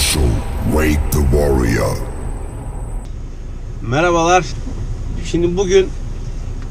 Official. Wake the Warrior. Merhabalar. Şimdi bugün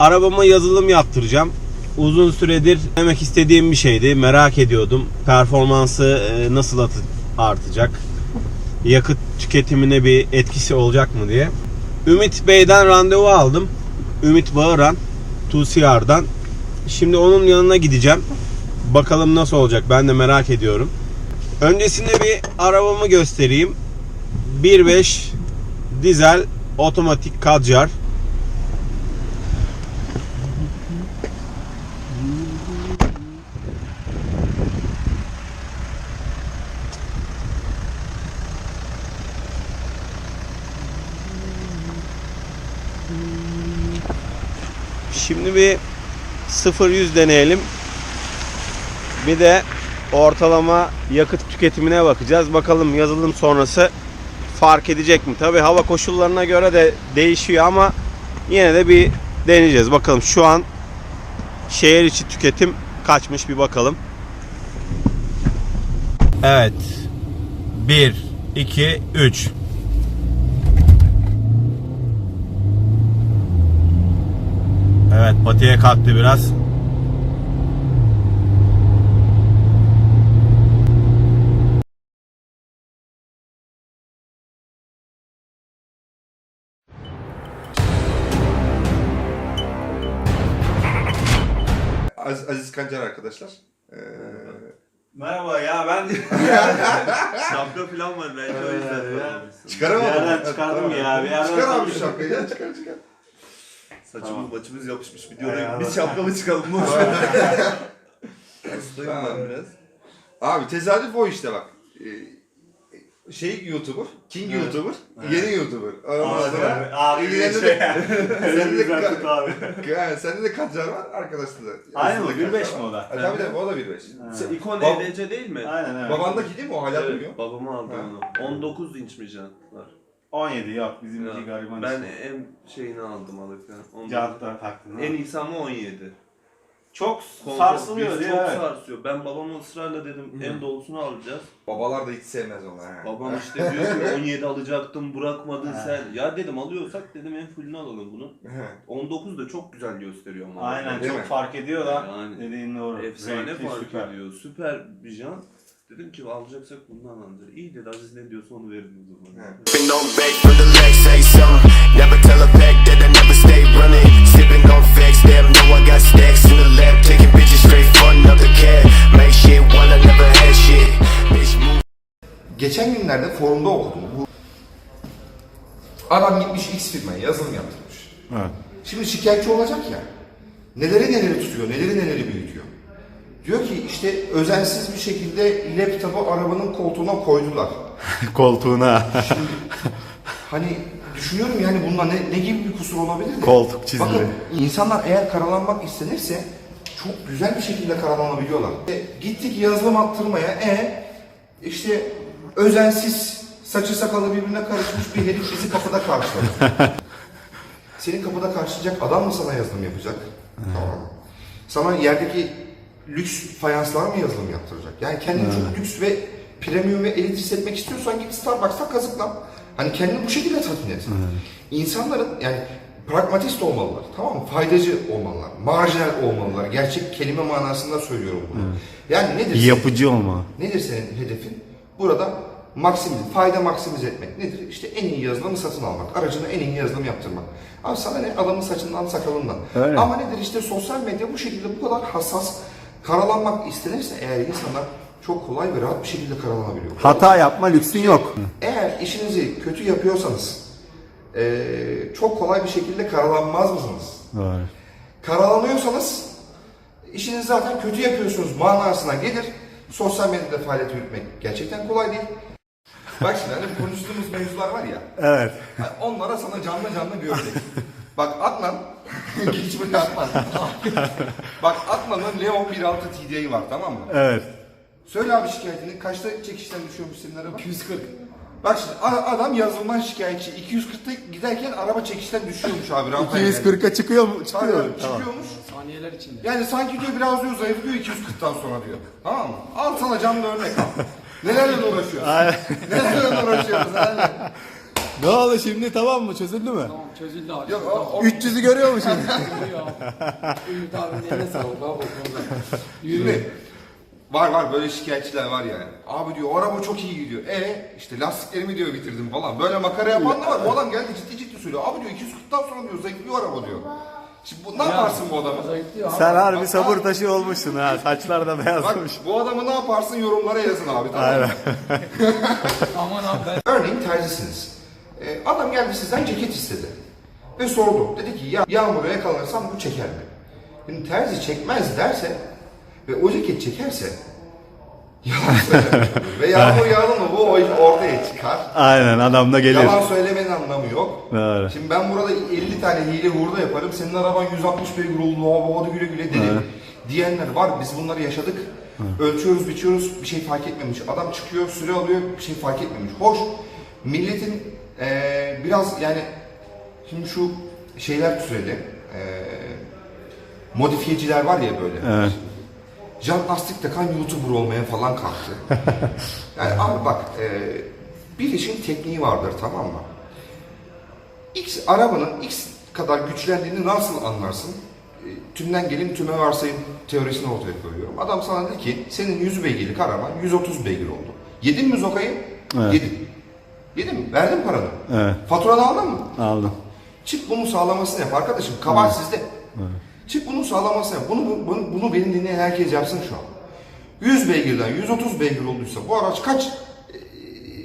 arabama yazılım yaptıracağım. Uzun süredir demek istediğim bir şeydi. Merak ediyordum. Performansı e, nasıl artacak? Yakıt tüketimine bir etkisi olacak mı diye. Ümit Bey'den randevu aldım. Ümit Bağıran. 2CR'dan. Şimdi onun yanına gideceğim. Bakalım nasıl olacak ben de merak ediyorum. Öncesinde bir arabamı göstereyim. 1.5 dizel otomatik Kadjar. Şimdi bir 0-100 deneyelim. Bir de ortalama yakıt tüketimine bakacağız. Bakalım yazılım sonrası fark edecek mi? Tabi hava koşullarına göre de değişiyor ama yine de bir deneyeceğiz. Bakalım şu an şehir içi tüketim kaçmış bir bakalım. Evet. 1 2 3 Evet patiye kalktı biraz. Kancar arkadaşlar. Ee, Merhaba ya ben Şapka falan var belki o yüzden ya. tanımışsın. çıkaramadım. Bir yerden çıkardım tamam. ya, bir yerden Çıkar abi şapkayı ya çıkar çıkar. Saçımız başımız yapışmış videoda Ay, biz şapkalı çıkalım boş Hastayım ben biraz. Abi tesadüf o işte bak. Ee, şey YouTuber, King YouTuber, yeni YouTuber. Sonra abi ilgilendi şey. Sende de, tut abi. yani sende de Kancar var, arkadaşında da. Aynı mı? Aslında 1.5 Kancar mi o da? E, tabii tabii o da 1.5. Sen ikon Bab- EDC değil mi? Aynen evet. Babandaki değil mi o hala duruyor? Evet, babama aldım Ha. onu. 19 inç mi jantlar? 17 yok bizim Ya, iki gariban ben en şeyini aldım alırken. 19. Cihazlar taktın. En iyisi ama 17. çok Konfor- sarsılıyor biz diye. Çok sarsıyor. Ben babama ısrarla dedim en dolusunu alacağız. Babalar da hiç sevmez onu. ha. Babam işte diyor ki 17 alacaktım bırakmadın Ha. sen. Ya dedim alıyorsak dedim en fullünü alalım bunu. He. 19 da çok güzel gösteriyor ama. Aynen Değil çok mi? fark ediyor da Yani. dediğin doğru. Efsane Renkli, fark süper. ediyor. Süper bir jant. Dedim ki alacaksak bundan alacağız. İyi dedi Aziz ne diyorsa onu verin o zaman. He. Sipping on bake for the legs, say something. Never tell a pack that I never stay running. Sipping on facts, damn, know I got stacks Geçen günlerde forumda okudum. Bu adam gitmiş X firmaya yazılım yaptırmış. Şimdi şikayetçi olacak ya. Neleri neleri tutuyor, neleri neleri büyütüyor. Diyor ki işte özensiz bir şekilde laptopu arabanın koltuğuna koydular. Koltuğuna. Hani düşünüyorum yani bunda ne, ne gibi bir kusur olabilir de. Koltuk çizimi. Bakın insanlar eğer karalanmak istenirse çok güzel bir şekilde karalanabiliyorlar. E, gittik yazılım attırmaya e işte özensiz saçı sakalı birbirine karışmış bir herif bizi kapıda karşıladı. Senin kapıda karşılayacak adam mı sana yazılım yapacak? Tamam. Sana yerdeki lüks fayanslar mı yazılım yaptıracak? Yani kendini çok lüks ve premium ve elit hissetmek istiyorsan git Starbucks'ta kazıklan. Hani kendini bu şekilde tatmin et. İnsanların yani pragmatist olmalılar. Tamam mı? Faydacı olmalılar. Marjinal olmalılar. Gerçek kelime manasında söylüyorum bunu. Yani nedir? senin- Yapıcı olma. Nedir senin hedefin? Burada maksimize, fayda maksimize etmek nedir? İşte en iyi yazılımı satın almak, aracına en iyi yazılım yaptırmak. Abi sana ne adamın saçından sakalından. Öyle. Ama nedir işte sosyal medya bu şekilde bu kadar hassas karalanmak istenirse eğer insanlar çok kolay ve rahat bir şekilde karalanabiliyor. Hata yapma lüksün yok. Eğer işinizi kötü yapıyorsanız eee, çok kolay bir şekilde karalanmaz mısınız? Doğru. Karalanıyorsanız işinizi zaten kötü yapıyorsunuz manasına gelir. Sosyal medyada faaliyet yürütmek gerçekten kolay değil. Bak şimdi hani konuştuğumuz mevzular var ya. Evet. onlara sana canlı canlı bir örnek. Bak Adnan, geç buraya Adnan. Bak Adnan'ın Leon 1.6 TDI var tamam mı? Evet. Söyle abi şikayetini. Kaçta çekişten düşüyormuş senin araba? 240. Bak şimdi adam yazılımdan şikayetçi. 240'ta giderken araba çekişten düşüyormuş abi. rampaya geldi. 240'a çıkıyor mu? Çıkıyor. Tamam. çıkıyormuş. Saniyeler içinde. Yani sanki diyor biraz diyor zayıflıyor 240'tan sonra diyor. Tamam mı? Al sana canlı örnek al. Nelerle uğraşıyoruz? Nelerle uğraşıyoruz? Nelerle? Ne oldu şimdi tamam mı? Çözüldü mü? Çözüldü abi. Yok, o, o, 300'ü görüyor mu şimdi? Ümit abinin eline sağlık abi. Şimdi var var böyle şikayetçiler var yani. Abi diyor o araba çok iyi gidiyor. E işte lastiklerimi diyor bitirdim falan. Böyle makara yapan da var. Bu adam geldi ciddi ciddi söylüyor. Abi diyor 240'tan sonra diyor zayıflıyor araba diyor. Şimdi bu, ne yaparsın bu adamı? Sen harbi sabır taşı olmuşsun ha. Saçlar da Bak beyazlamış. bu adamı ne yaparsın yorumlara yazın abi tamam mı? Aman abi ben Örneğin terzisiniz. Ee, adam geldi sizden ceket istedi. Ve sordu. Dedi ki ya yağmura yakalanırsam bu çeker mi? Şimdi terzi çekmez derse ve o ceket çekerse yalan söylemiş olur. Ve yağmur yağdı mı bu ortaya çıkar. Aynen adam da gelir. Yalan söylemenin anlamı yok. Doğru. Şimdi ben burada 50 tane hile hurda yaparım. Senin araban 160 beygir oldu. Hadi güle güle dedim. Diyenler var. Biz bunları yaşadık. Ölçüyoruz, biçiyoruz. Bir şey fark etmemiş. Adam çıkıyor, süre alıyor. Bir şey fark etmemiş. Hoş. Milletin eee, biraz yani şimdi şu şeyler türedi. Eee modifiyeciler var ya böyle. Evet. Lastik takan YouTuber olmaya falan kalktı. yani abi bak e, bir işin tekniği vardır tamam mı? X arabanın X kadar güçlendiğini nasıl anlarsın? E, tümden gelin tüme varsayım teorisini ortaya koyuyorum. Adam sana dedi ki senin 100 beygirlik araban 130 beygir oldu. Yedin mi zokayı? Evet. Yedin. Yedin mi? Verdin paranı. Evet. Faturanı aldın mı? Aldım. Çık bunun sağlamasını yap arkadaşım. Kabahat sizde. Çık bunun sağlamasını yap. Bunu, bunu, bunu benim dinleyen herkes yapsın şu an. 100 beygirden 130 beygir olduysa bu araç kaç e,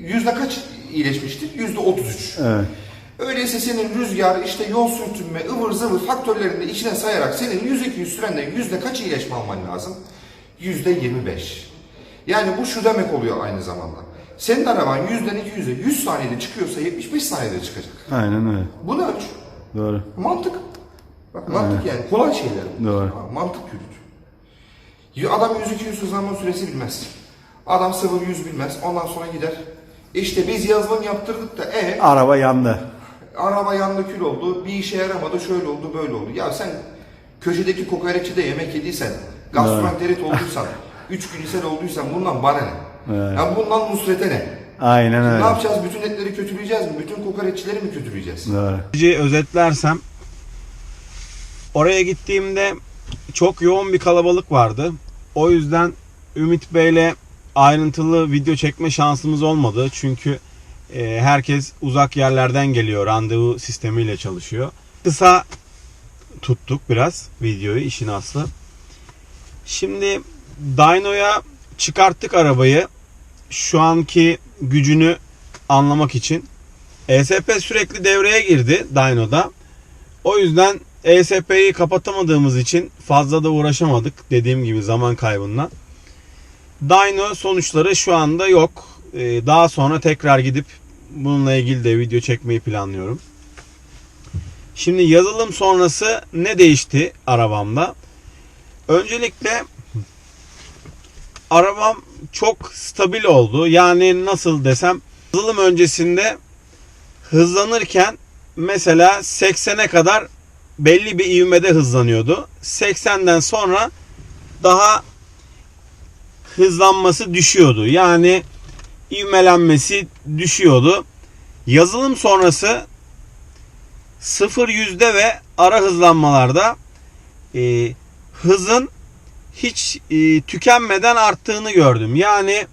yüzde kaç iyileşmiştir? Yüzde 33. Evet. Öyleyse senin rüzgar, işte yol sürtünme, ıvır zıvır faktörlerini de içine sayarak senin 100-200 sürenden yüzde kaç iyileşme alman lazım? Yüzde 25. Yani bu şu demek oluyor aynı zamanda. Senin araban yüzden 200'e 100 saniyede çıkıyorsa 75 saniyede çıkacak. Aynen öyle. Bunu ölç. Doğru. Mantık. Bak mantık yani kolay şeyler. Doğru. Tamam, Mantık yürüt. Ya Adam 100-200 hızlanma süresi bilmez. Adam 0-100 bilmez. Ondan sonra gider. İşte biz yazılım yaptırdık da e Araba yandı. araba yandı kül oldu. Bir işe yaramadı. Şöyle oldu böyle oldu. Ya sen köşedeki kokoreççide yemek yediysen, gastroenterit olduysan, 3 gün ishal olduysan bundan bana ne? Evet. Ya bundan Nusret'e ne? Aynen Ne öyle. yapacağız? Bütün etleri kötüleyeceğiz mi? Bütün kokoreççileri mi kötüleyeceğiz? Doğru. Önce özetlersem oraya gittiğimde çok yoğun bir kalabalık vardı. O yüzden Ümit Bey'le ayrıntılı video çekme şansımız olmadı. Çünkü e, herkes uzak yerlerden geliyor. Randevu sistemiyle çalışıyor. Kısa tuttuk biraz videoyu işin aslı. Şimdi Dyno'ya çıkarttık arabayı. Şu anki gücünü anlamak için. ESP sürekli devreye girdi Dyno'da. O yüzden ESP'yi kapatamadığımız için fazla da uğraşamadık dediğim gibi zaman kaybından. Dyno sonuçları şu anda yok. Ee, Daha sonra tekrar gidip bununla ilgili de video çekmeyi planlıyorum. Şimdi yazılım sonrası ne değişti arabamda? Öncelikle arabam çok stabil oldu. Yani nasıl desem yazılım öncesinde hızlanırken mesela 80'e kadar belli bir ivmede hızlanıyordu. 80'den sonra daha hızlanması düşüyordu. Yani ivmelenmesi düşüyordu. Yazılım sonrası 0 yüzde ve ara hızlanmalarda e, hızın hiç e, tükenmeden arttığını gördüm. Yani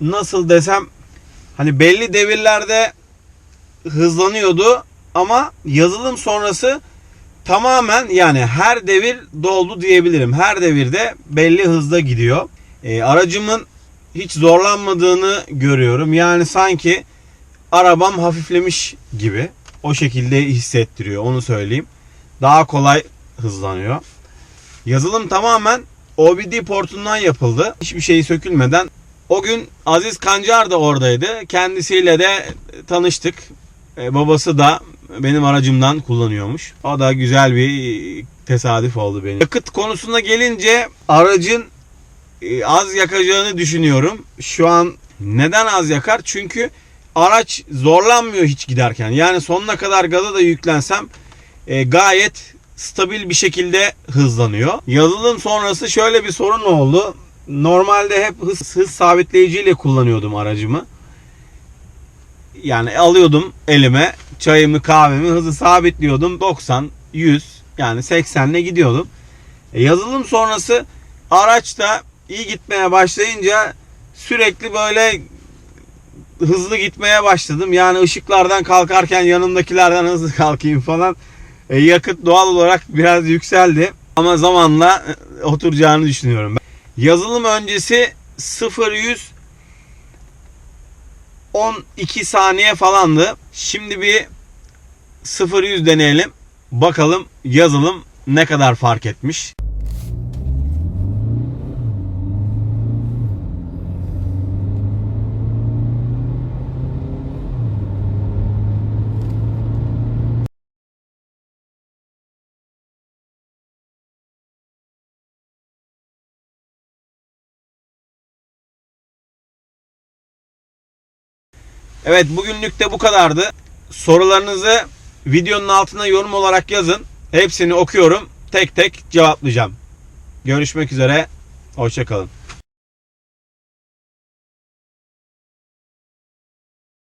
nasıl desem hani belli devirlerde hızlanıyordu ama yazılım sonrası tamamen yani her devir doldu diyebilirim. Her devirde belli hızda gidiyor. E, aracımın hiç zorlanmadığını görüyorum. Yani sanki arabam hafiflemiş gibi. O şekilde hissettiriyor onu söyleyeyim. Daha kolay hızlanıyor. Yazılım tamamen OBD portundan yapıldı. Hiçbir şey sökülmeden. O gün Aziz Kancar da oradaydı. Kendisiyle de tanıştık. E, babası da benim aracımdan kullanıyormuş. O da güzel bir tesadüf oldu benim. Yakıt konusuna gelince aracın e, az yakacağını düşünüyorum. Şu an neden az yakar? Çünkü araç zorlanmıyor hiç giderken. Yani sonuna kadar gaza da yüklensem e, gayet stabil bir şekilde hızlanıyor. Yazılım sonrası şöyle bir sorun oldu. normalde hep hız, hız sabitleyiciyle kullanıyordum aracımı. Yani alıyordum elime çayımı kahvemi hızı sabitliyordum 90 100 yani 80'le gidiyordum. E, yazılım sonrası araçta iyi gitmeye başlayınca sürekli böyle hızlı gitmeye başladım. Yani ışıklardan kalkarken yanımdakilerden hızlı kalkayım falan. E, yakıt doğal olarak biraz yükseldi. Ama zamanla e, oturacağını düşünüyorum. Yazılım öncesi 0-100 12 saniye falandı. Şimdi bir 0-100 deneyelim. Bakalım yazılım ne kadar fark etmiş. Evet bugünlük de bu kadardı. Sorularınızı videonun altına yorum olarak yazın. Hepsini okuyorum. Tek tek cevaplayacağım. Görüşmek üzere. Hoşçakalın.